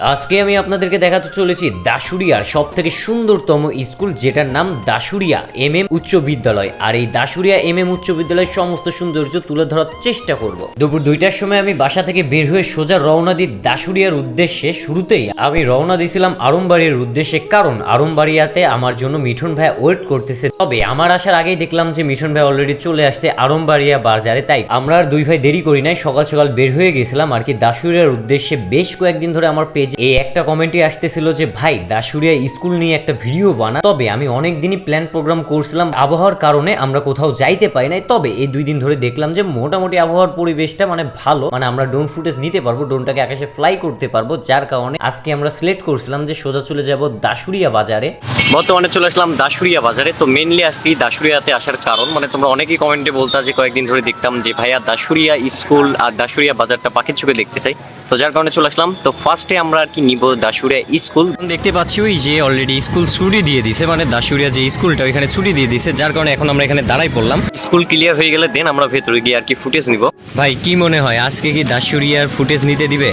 আজকে আমি আপনাদেরকে দেখাতে চলেছি দাসুরিয়ার সব থেকে সুন্দরতম স্কুল, যেটার নাম দাসুরিয়া এম এম উচ্চ বিদ্যালয়। আর এই দাসুরিয়া এম এম উচ্চ বিদ্যালয়ের সমস্ত সৌন্দর্য তুলে ধরার চেষ্টা করব। দুপুর দুইটার সময় আমি বাসা থেকে বের হয়ে সোজা রওনা দিই দাসুরিয়ার উদ্দেশ্যে। শুরুতেই আমি রওনা দিয়েছিলাম আরমবাড়ির উদ্দেশ্যে, কারণ আরমবাড়িয়াতে আমার জন্য মিঠুন ভাই ওয়েট করতেছে। তবে আমার আসার আগেই দেখলাম যে মিঠুন ভাই অলরেডি চলে আসছে আরমবাড়িয়া বাজারে। তাই আমরা আর দুই ভাই দেরি করি নাই, সকাল সকাল বের হয়ে গেছিলাম আর কি দাসুরিয়ার উদ্দেশ্যে। বেশ কয়েকদিন ধরে আমার পেজে এই একটা কমেন্টই আসতেছিল যে, ভাই দাসুরিয়া স্কুল নিয়ে একটা ভিডিও বানা। তবে আমি অনেক দিনই প্ল্যান প্রোগ্রাম করছিলাম, আবহাওয়ার কারণে আমরা কোথাও যাইতে পারি নাই। তবে এই দুই দিন ধরে দেখলাম যে, মোটামুটি আবহাওয়ার পরিবেশটা মানে ভালো। মানে আমরা ড্রোন ফুটেজ নিতে পারব ড্রোনটাকে আকাশে ফ্লাই করতে পারব। যার কারণে আজকে আমরা সিলেক্ট করছিলাম যে, সোজা চলে যাব দাসুরিয়া বাজারে। বর্তমানে চলে আসলাম দাসুরিয়া বাজারে। তো মেনলি আজকে দাসুরিয়াতে আসার কারণ মানে তোমরা অনেকেই কমেন্টে বলতা যে, কয়েকদিন ধরে দেখতাম যে, ভাইয়া দাসুরিয়া স্কুল আর দাসুরিয়া বাজারটা পাখির চোখে দেখতে চাই। তো যার কারণে চলে আসলাম। তো ফার্স্টে আমরা আর কি নিব দাসুরিয়া স্কুল। দেখতে পাচ্ছি ওই যে অলরেডি স্কুল ছুটি দিয়ে দিছে মানে দাসুরিয়া যে স্কুলটা ওইখানে ছুটি দিয়ে দিছে যার কারণে এখন আমরা এখানে দাঁড়াই পড়লাম। স্কুল ক্লিয়ার হয়ে গেলে দেন আমরা ভেতরে গিয়ে আর কি ফুটেজ নিব। ভাই কি মনে হয় আজকে কি দাসুরিয়ার ফুটেজ নিতে দিবে?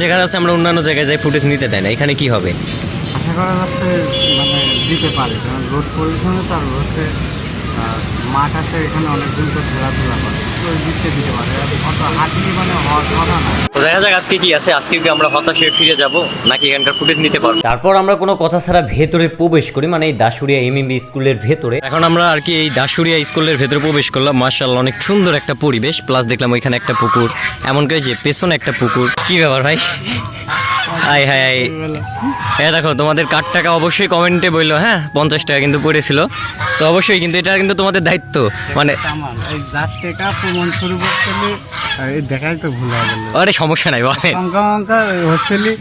যেখানে আছে আমরা অন্যান্য জায়গায় যাই ফুটেজ নিতে দেয় না এখানে কি হবে? আশা করা যাচ্ছে মানে দিতে পারে কারণ রোড পলিউশনে তার হচ্ছে আহ, মাঠ আছে এখানে অনেকজন তো খেলাধুলা করে। তো দিতে দিতে পারে। অত হাঁটি মানে হওয়ার কথা না। দেখা যাক আজকে কি আছে। আজকে কি আমরা হতাশ হয়ে ফিরে যাব নাকি এখানকার ফুটেজ নিতে পারব? তারপর আমরা কোনো কথা ছাড়া ভেতরে প্রবেশ করি মানে এই দাসুরিয়া এমএমবি স্কুলের ভেতরে। এখন আমরা আর কি এই দাসুরিয়া স্কুলের ভেতরে প্রবেশ করলাম। মার্শাল্লাহ অনেক সুন্দর একটা পরিবেশ। প্লাস দেখলাম ওইখানে একটা পুকুর। এমনকি যে পেছনে একটা পুকুর। কি ব্যাপার ভাই? আই হাই আই হ্যাঁ দেখো তোমাদের কাঠ টাকা অবশ্যই কমেন্টে বলল হ্যাঁ? পঞ্চাশ টাকা কিন্তু পড়েছিল। তো অবশ্যই কিন্তু এটা কিন্তু তোমাদের দায়িত্ব। মানে দেখাই তো ভুল আরে সমস্যা নাই বলে সংখ্যা হোস্টেলে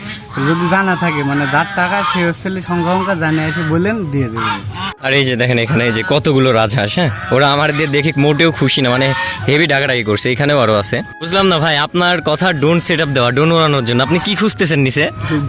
যদি জানা থাকে মানে যার টাকা সেই হোস্টেলে সংখ্যা অঙ্কা জানে এসে বলেন দিয়ে দেবেন। আর এই যে দেখেন এখানে এই যে কতগুলো রাজহাঁস হ্যাঁ? ওরা আমার দিয়ে দেখে মোটেও খুশি না মানে হেভি ডাকাডাকি করছে এখানেও আরও আছে। বুঝলাম না ভাই আপনার কথা ডোন সেট আপ দেওয়া ডোন ওড়ানোর জন্য আপনি কি খুঁজতেছেন নিচে?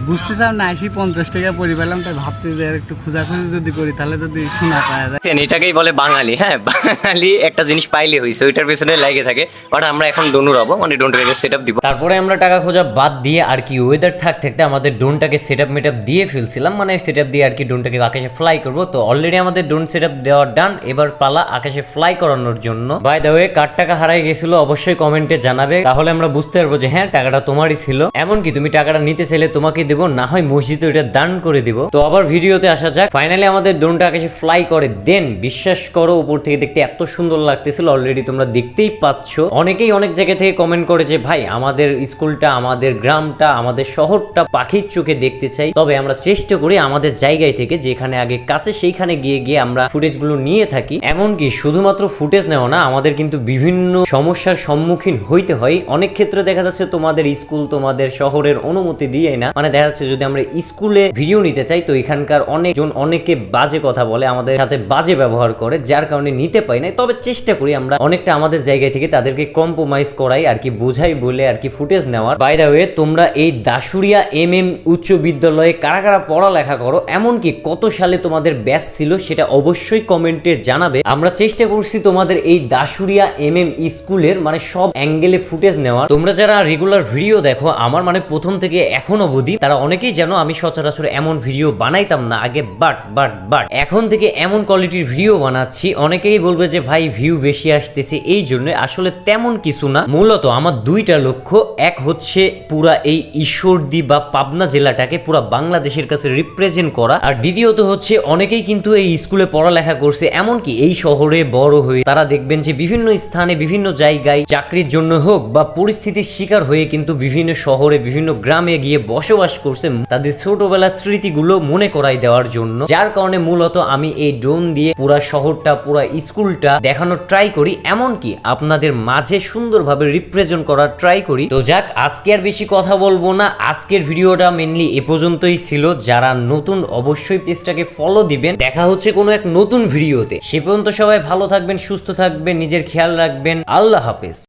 বুঝতে চাও না আসি পঞ্চাশ টাকা পরি পেলাম তাই ভাবতে যে একটু খোঁজাখুঁজি যদি করি তাহলে যদি শোনা পাওয়া যায়। দেখেন, এটাকেই বলে বাঙালি হ্যাঁ? বাঙালি একটা জিনিস পাইলে হয়েছে ওইটার পেছনে লাগে থাকে। বাট আমরা এখন ডোন উড়াবো মানে ডোন সেট আপ দিব। তারপরে আমরা টাকা খোঁজা বাদ দিয়ে আর কি ওয়েদার থাক থাকতে আমাদের ড্রোনটাকে সেট আপ মেট দিয়ে ফেলছিলাম মানে সেট আপ দিয়ে আর কি ডোনটাকে আকাশে ফ্লাই করব তো অলরেডি আমাদের ড্রোন সেট আপ দেওয়া ডান এবার পালা আকাশে ফ্লাই করানোর জন্য। বাই দ্য ওয়ে কার টাকা হারাই গেছিল অবশ্যই কমেন্টে জানাবে। তাহলে আমরা বুঝতে পারব যে হ্যাঁ টাকাটা তোমারই ছিল। এমনকি তুমি টাকাটা নিতে চাইলে তোমাকে দেবো, না হয় মসজিদে ওটা দান করে দিব। তো আবার ভিডিওতে আসা যাক। ফাইনালি আমাদের ড্রোনটা আকাশে ফ্লাই করে। দেন বিশ্বাস করো, উপর থেকে দেখতে এত সুন্দর লাগতেছিল। অলরেডি তোমরা দেখতেই পাচ্ছ। অনেকেই অনেক জায়গা থেকে কমেন্ট করে যে, ভাই, আমাদের স্কুলটা, আমাদের গ্রামটা, আমাদের শহরটা পাখির চোখে দেখতে চাই। তবে আমরা চেষ্টা করি আমাদের জায়গায় থেকে, যেখানে আগে কাছে, সেইখানে গিয়ে গিয়ে আমরা ফুটেজগুলো নিয়ে থাকি। এমনকি শুধুমাত্র ফুটেজ নেওয়া না, আমাদের কিন্তু বিভিন্ন সমস্যার সম্মুখীন হইতে হয়। অনেক ক্ষেত্রে দেখা যাচ্ছে তোমাদের স্কুল, তোমাদের শহরের অনুমতি দিয়ে না। মানে দেখা যাচ্ছে যদি আমরা স্কুলে ভিডিও নিতে চাই, তো এখানকার অনেকজন অনেকে বাজে কথা বলে, আমাদের সাথে বাজে ব্যবহার করে, যার কারণে নিতে পাই না তবে চেষ্টা করি আমরা অনেকটা আমাদের জায়গায় থেকে তাদেরকে কম্প্রোমাইজ করাই, আর কি বোঝাই বলে, আর কি ফুটেজ নেওয়ার। বাই দা ওয়ে তোমরা এই দাসুরিয়া এম এম উচ্চ বিদ্যালয়ে কারা কারা পড়ালেখা করো, এমনকি কত সালে তোমাদের ব্যাচ ছিল সেটা অবশ্যই কমেন্টে জানাবে। আমরা চেষ্টা করছি তোমাদের এই দাসুরিয়া এম এম স্কুলের মানে সব অ্যাঙ্গেলে ফুটেজ নেওয়ার। তোমরা যারা রেগুলার ভিডিও দেখো, আমার মানে প্রথম থেকে এখন অবধি, তারা অনেকেই জানো আমি সচরাচর এমন ভিডিও বানাইতাম না, আগে বাট বাট বাট। এখন থেকে এমন কোয়ালিটির ভিডিও বানাচ্ছি, অনেকেই বলবে যে, ভাই ভিউ বেশি আসতেছে। এই জন্য আসলে তেমন কিছু না। মূলত আমার দুইটা লক্ষ্য, এক হচ্ছে পুরা এই ঈশ্বরদী বা পাবনা জেলাটাকে পুরা বাংলাদেশের কাছে রিপ্রেজেন্ট করা, আর দ্বিতীয়ত হচ্ছে অনেকেই কিন্তু এই স্কুলে পড়ালেখা করছে, এমনকি এই শহরে বড় হয়ে তারা দেখবেন যে বিভিন্ন স্থানে, বিভিন্ন জায়গায় চাকরির জন্য হোক বা পরিস্থিতির শিকার হয়ে কিন্তু বিভিন্ন শহরে, বিভিন্ন গ্রামে গিয়ে বসবাস করছে তাদের ছোটবেলার স্মৃতিগুলো মনে করাই দেওয়ার জন্য। যার কারণে মূলত আমি এই ড্রোন দিয়ে পুরা শহরটা, পুরা স্কুলটা দেখানোর ট্রাই করি। এমনকি আপনাদের মাঝে সুন্দরভাবে রিপ্রেজেন্ট করার ট্রাই করি। তো যাক, আজকে আর বেশি কথা বলব না। আজকের ভিডিওটা মেনলি এ পর্যন্তই ছিল। যারা নতুন অবশ্যই পেজটাকে ফলো দিবেন। দেখা হচ্ছে কোনো এক নতুন ভিডিওতে। সে পর্যন্ত সবাই ভালো থাকবেন, সুস্থ থাকবেন, নিজের খেয়াল রাখবেন। আল্লাহ হাফেজ।